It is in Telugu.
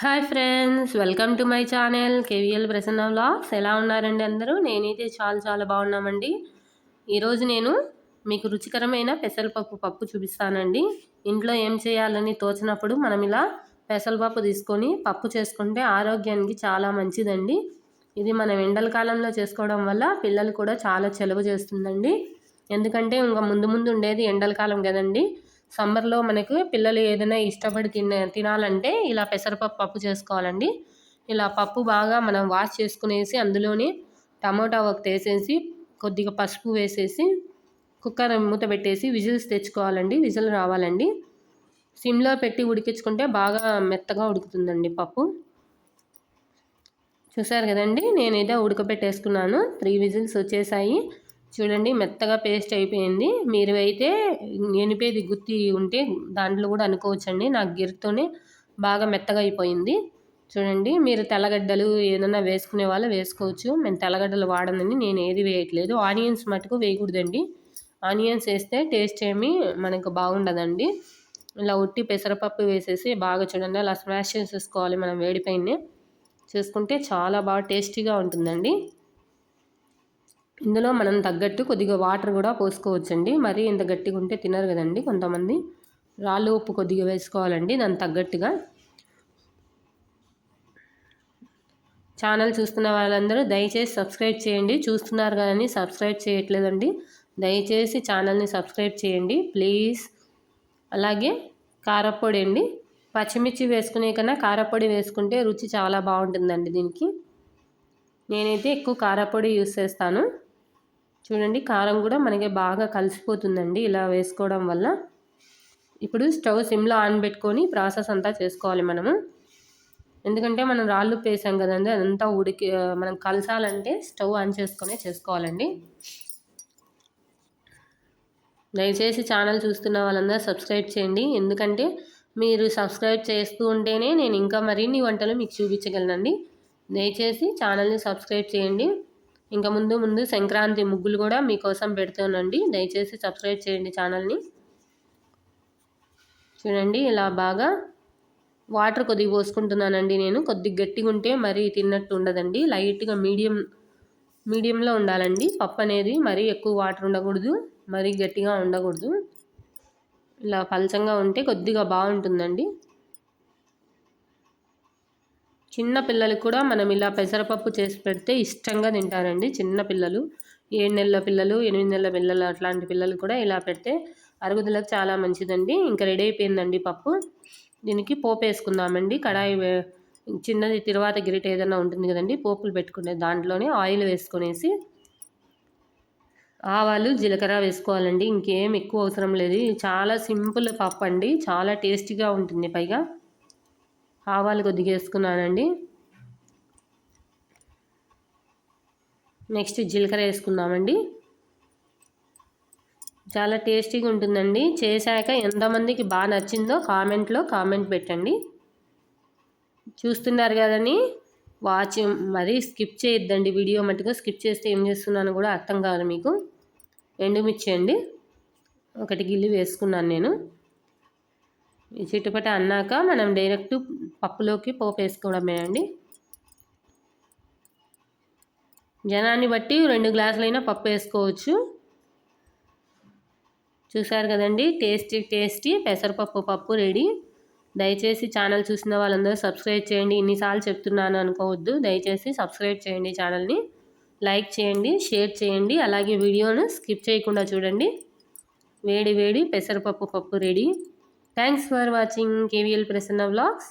Hi friends welcome to my channel KVL Prasanna vlogs. ఎలా ఉన్నారండి అందరూ? నేనైతే చాలా చాలా బాగున్నామండి. ఈరోజు నేను మీకు రుచికరమైన పెసరపప్పు పప్పు చూపిస్తానండి. ఇంట్లో ఏం చేయాలని తోచినప్పుడు మనం ఇలా పెసరపప్పు తీసుకొని పప్పు చేసుకుంటే ఆరోగ్యానికి చాలా మంచిదండి. ఇది మనం ఎండల కాలంలో చేసుకోవడం వల్ల పిల్లలు కూడా చాలా చెలవు చేస్తుందండి. ఎందుకంటే ఇంకా ముందు ముందు ఉండేది ఎండల కాలం కదండి. సమ్మర్లో మనకు పిల్లలు ఏదైనా ఇష్టపడి తిన తినాలంటే ఇలా పెసరపప్పు పప్పు చేసుకోవాలండి. ఇలా పప్పు బాగా మనం వాష్ చేసుకునేసి అందులోని టమోటా ఒకటి వేసేసి కొద్దిగా పసుపు వేసేసి కుక్కర్ మూత పెట్టేసి విజిల్స్ తెచ్చుకోవాలండి. విజిల్ రావాలండి. సిమ్లో పెట్టి ఉడికించుకుంటే బాగా మెత్తగా ఉడుకుతుందండి పప్పు. చూసారు కదండి? నేనైతే ఉడకబెట్టేసుకున్నాను. త్రీ విజిల్స్ వచ్చేసాయి. చూడండి మెత్తగా పేస్ట్ అయిపోయింది. మీరు అయితే ఎనిపేది గుత్తి ఉంటే దాంట్లో కూడా అనుకోవచ్చండి. నాకు గిరితోనే బాగా మెత్తగా అయిపోయింది. చూడండి మీరు తెల్లగడ్డలు ఏదైనా వేసుకునే వాళ్ళు వేసుకోవచ్చు. మేము తెల్లగడ్డలు వాడనని నేను ఏది వేయట్లేదు. ఆనియన్స్ మటుకు వేయకూడదండి. ఆనియన్స్ వేస్తే టేస్ట్ ఏమి మనకు బాగుండదండి. ఇలా ఉట్టి పెసరపప్పు వేసేసి బాగా చూడండి అలా స్మాష్ చేసేసుకోవాలి మనం వేడిపైనే చేసుకుంటే చాలా బాగా టేస్టీగా ఉంటుందండి. ఇందులో మనం తగ్గట్టు కొద్దిగా వాటర్ కూడా పోసుకోవచ్చండి. మరీ ఇంత గట్టిగా ఉంటే తినరు కదండి కొంతమంది. రాళ్ళు ఉప్పు కొద్దిగా వేసుకోవాలండి దానికి తగ్గట్టుగా. ఛానల్ చూస్తున్న వాళ్ళందరూ దయచేసి సబ్స్క్రైబ్ చేయండి. చూస్తున్నారు కానీ సబ్స్క్రైబ్ చేయట్లేదండి. దయచేసి ఛానల్ని సబ్స్క్రైబ్ చేయండి ప్లీజ్. అలాగే కారపొడి అండి. పచ్చిమిర్చి వేసుకునే కన్నా కారపొడి వేసుకుంటే రుచి చాలా బాగుంటుందండి దీనికి. నేనైతే ఎక్కువ కారపొడి యూస్ చేస్తాను. చూడండి కారం కూడా మనకి బాగా కలిసిపోతుందండి ఇలా వేసుకోవడం వల్ల. ఇప్పుడు స్టవ్ సిమ్లో ఆన్ పెట్టుకొని ప్రాసెస్ అంతా చేసుకోవాలి మనము. ఎందుకంటే మనం రాళ్ళు పేసాం కదండి అదంతా ఉడికి మనం కలసాలంటే స్టవ్ ఆన్ చేసుకొని చేసుకోవాలండి. దయచేసి ఛానల్ చూస్తున్న వాళ్ళందరూ సబ్స్క్రైబ్ చేయండి. ఎందుకంటే మీరు సబ్స్క్రైబ్ చేస్తూ ఉంటేనే నేను ఇంకా మరిన్ని వంటలు మీకు చూపించగలనండి. దయచేసి ఛానల్ని సబ్స్క్రైబ్ చేయండి. ఇంకా ముందు ముందు సంక్రాంతి ముగ్గులు కూడా మీకోసం పెడుతానండి దయచేసి సబ్స్క్రైబ్ చేయండి ఛానల్ని. చూడండి ఇలా బాగా వాటర్ కొద్దిగా పోసుకుంటున్నానండి నేను. కొద్దిగా గట్టిగా ఉంటే మరీ తిన్నట్టు ఉండదండి. లైట్గా మీడియం మీడియంలో ఉండాలండి. పప్పు అనేది మరీ ఎక్కువ వాటర్ ఉండకూడదు. మరీ గట్టిగా ఉండకూడదు. ఇలా పలచంగా ఉంటే కొద్దిగా బాగుంటుందండి. చిన్న పిల్లలకు కూడా మనం ఇలా పెసరపప్పు చేసి పెడితే ఇష్టంగా తింటారండి చిన్న పిల్లలు. ఏడు నెలల పిల్లలు ఎనిమిది నెలల పిల్లలు అట్లాంటి పిల్లలు కూడా ఇలా పెడితే అరుగుదలకు చాలా మంచిదండి. ఇంకా రెడీ అయిపోయిందండి పప్పు. దీనికి పోపు వేసుకుందామండి. కడాయి చిన్నది తిరువాత గిరిట ఏదైనా ఉంటుంది కదండి పోపులు పెట్టుకునే దాంట్లోనే ఆయిల్ వేసుకునేసి ఆవాలు జీలకర్ర వేసుకోవాలండి. ఇంకేం ఎక్కువ అవసరం లేదు. చాలా సింపుల్ పప్పు అండి చాలా టేస్టీగా ఉంటుంది పైగా. ఆవాలు కొద్దిగా వేసుకున్నానండి. నెక్స్ట్ జీలకర్ర వేసుకుందామండి. చాలా టేస్టీగా ఉంటుందండి. చేశాక ఎంతమందికి బాగా నచ్చిందో కామెంట్లో కామెంట్ పెట్టండి. చూస్తున్నారు కదని వాచ్ మరీ స్కిప్ చేయొద్దండి. వీడియో మటుకు స్కిప్ చేస్తే ఏం చేస్తున్నాను కూడా అర్థం కాదు మీకు. ఎండుమిర్చి అండి. ఒకటి గిల్లి వేసుకున్నాను నేను. చిట్టుపట అన్నాక మనం డైరెక్ట్ పప్పులోకి పోపు వేసుకోవడమే అండి. జనాన్ని బట్టి రెండు గ్లాసులైనా పప్పు వేసుకోవచ్చు. చూసారు కదండి టేస్టీ టేస్టీ పెసరపప్పు పప్పు రెడీ. దయచేసి ఛానల్ చూసిన వాళ్ళందరూ సబ్స్క్రైబ్ చేయండి. ఇన్నిసార్లు చెప్తున్నాను అనుకోవద్దు. దయచేసి సబ్స్క్రైబ్ చేయండి ఛానల్ని. లైక్ చేయండి షేర్ చేయండి. అలాగే వీడియోను స్కిప్ చేయకుండా చూడండి. వేడి వేడి పెసరపప్పు పప్పు ready. Thanks for watching KVL Prasanna vlogs